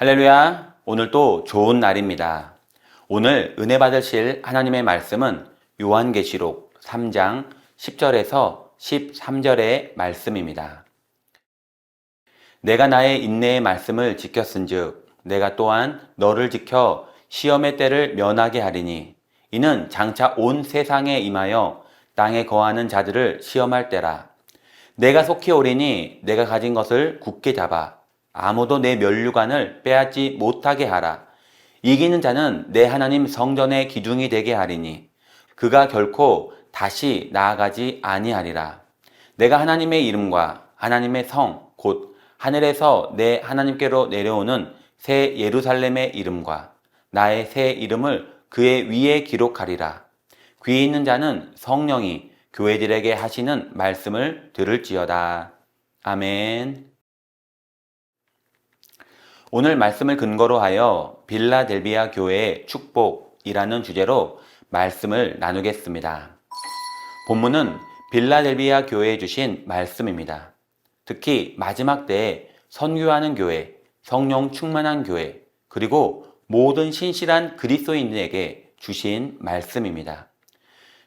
할렐루야. 오늘 또 좋은 날입니다. 오늘 은혜 받으실 하나님의 말씀은 요한계시록 3장 10절에서 13절의 말씀입니다. 내가 나의 인내의 말씀을 지켰은즉 내가 또한 너를 지켜 시험의 때를 면하게 하리니 이는 장차 온 세상에 임하여 땅에 거하는 자들을 시험할 때라 내가 속히 오리니 내가 가진 것을 굳게 잡아 아무도 내 면류관을 빼앗지 못하게 하라. 이기는 자는 내 하나님 성전의 기둥이 되게 하리니 그가 결코 다시 나아가지 아니하리라. 내가 하나님의 이름과 하나님의 성, 곧 하늘에서 내 하나님께로 내려오는 새 예루살렘의 이름과 나의 새 이름을 그의 위에 기록하리라. 귀 있는 자는 성령이 교회들에게 하시는 말씀을 들을지어다. 아멘. 오늘 말씀을 근거로 하여 빌라델비아 교회의 축복이라는 주제로 말씀을 나누겠습니다. 본문은 빌라델비아 교회에 주신 말씀입니다. 특히 마지막 때에 선교하는 교회, 성령 충만한 교회, 그리고 모든 신실한 그리스도인에게 주신 말씀입니다.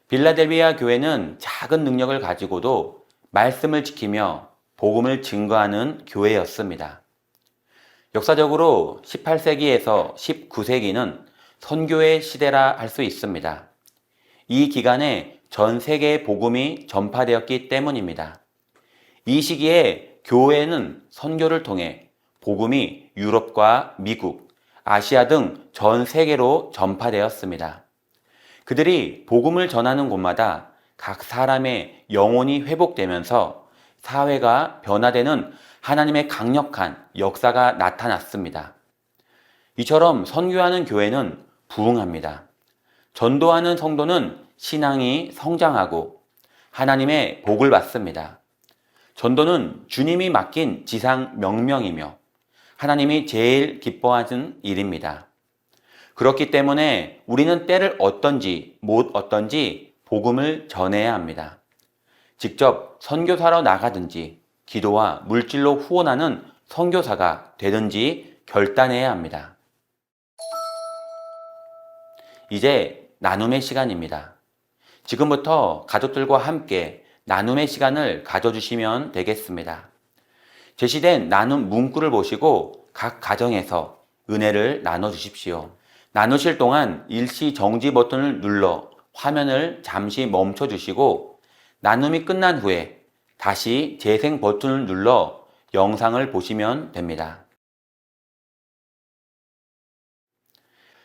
빌라델비아 교회는 작은 능력을 가지고도 말씀을 지키며 복음을 증거하는 교회였습니다. 역사적으로 18세기에서 19세기는 선교의 시대라 할 수 있습니다. 이 기간에 전 세계에 복음이 전파되었기 때문입니다. 이 시기에 교회는 선교를 통해 복음이 유럽과 미국, 아시아 등 전 세계로 전파되었습니다. 그들이 복음을 전하는 곳마다 각 사람의 영혼이 회복되면서 사회가 변화되는 하나님의 강력한 역사가 나타났습니다. 이처럼 선교하는 교회는 부흥합니다. 전도하는 성도는 신앙이 성장하고 하나님의 복을 받습니다. 전도는 주님이 맡긴 지상 명령이며 하나님이 제일 기뻐하는 일입니다. 그렇기 때문에 우리는 때를 어떤지 못 어떤지 복음을 전해야 합니다. 직접 선교사로 나가든지 기도와 물질로 후원하는 선교사가 되든지 결단해야 합니다. 이제 나눔의 시간입니다. 지금부터 가족들과 함께 나눔의 시간을 가져주시면 되겠습니다. 제시된 나눔 문구를 보시고 각 가정에서 은혜를 나눠주십시오. 나누실 동안 일시 정지 버튼을 눌러 화면을 잠시 멈춰 주시고 나눔이 끝난 후에 다시 재생 버튼을 눌러 영상을 보시면 됩니다.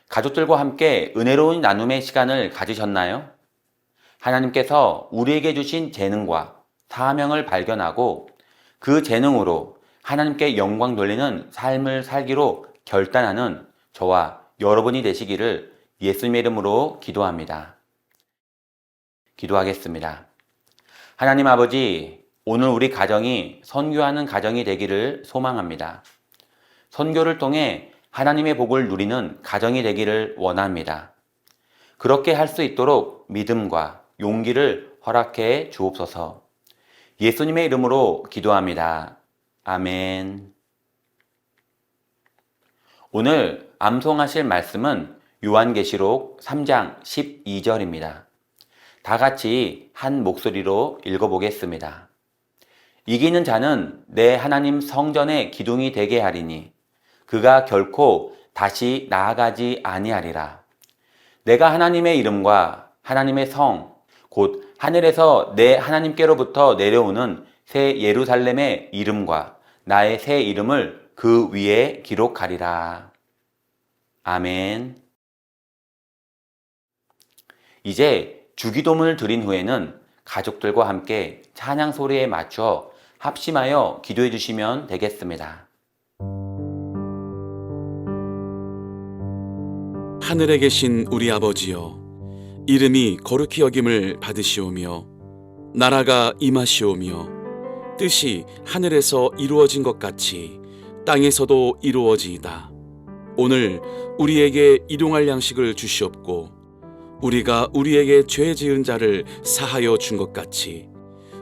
가족들과 함께 은혜로운 나눔의 시간을 가지셨나요? 하나님께서 우리에게 주신 재능과 사명을 발견하고 그 재능으로 하나님께 영광 돌리는 삶을 살기로 결단하는 저와 여러분이 되시기를 예수님의 이름으로 기도합니다. 기도하겠습니다. 하나님 아버지, 오늘 우리 가정이 선교하는 가정이 되기를 소망합니다. 선교를 통해 하나님의 복을 누리는 가정이 되기를 원합니다. 그렇게 할 수 있도록 믿음과 용기를 허락해 주옵소서. 예수님의 이름으로 기도합니다. 아멘. 오늘 암송하실 말씀은 요한계시록 3장 12절입니다. 다 같이 한 목소리로 읽어보겠습니다. 이기는 자는 내 하나님 성전의 기둥이 되게 하리니 그가 결코 다시 나아가지 아니하리라. 내가 하나님의 이름과 하나님의 성, 곧 하늘에서 내 하나님께로부터 내려오는 새 예루살렘의 이름과 나의 새 이름을 그 위에 기록하리라. 아멘. 이제 주기도문을 드린 후에는 가족들과 함께 찬양 소리에 맞춰 합심하여 기도해 주시면 되겠습니다. 하늘에 계신 우리 아버지여 이름이 거룩히 여김을 받으시오며 나라가 임하시오며 뜻이 하늘에서 이루어진 것 같이 땅에서도 이루어지이다 오늘 우리에게 일용할 양식을 주시옵고 우리가 우리에게 죄 지은 자를 사하여 준 것 같이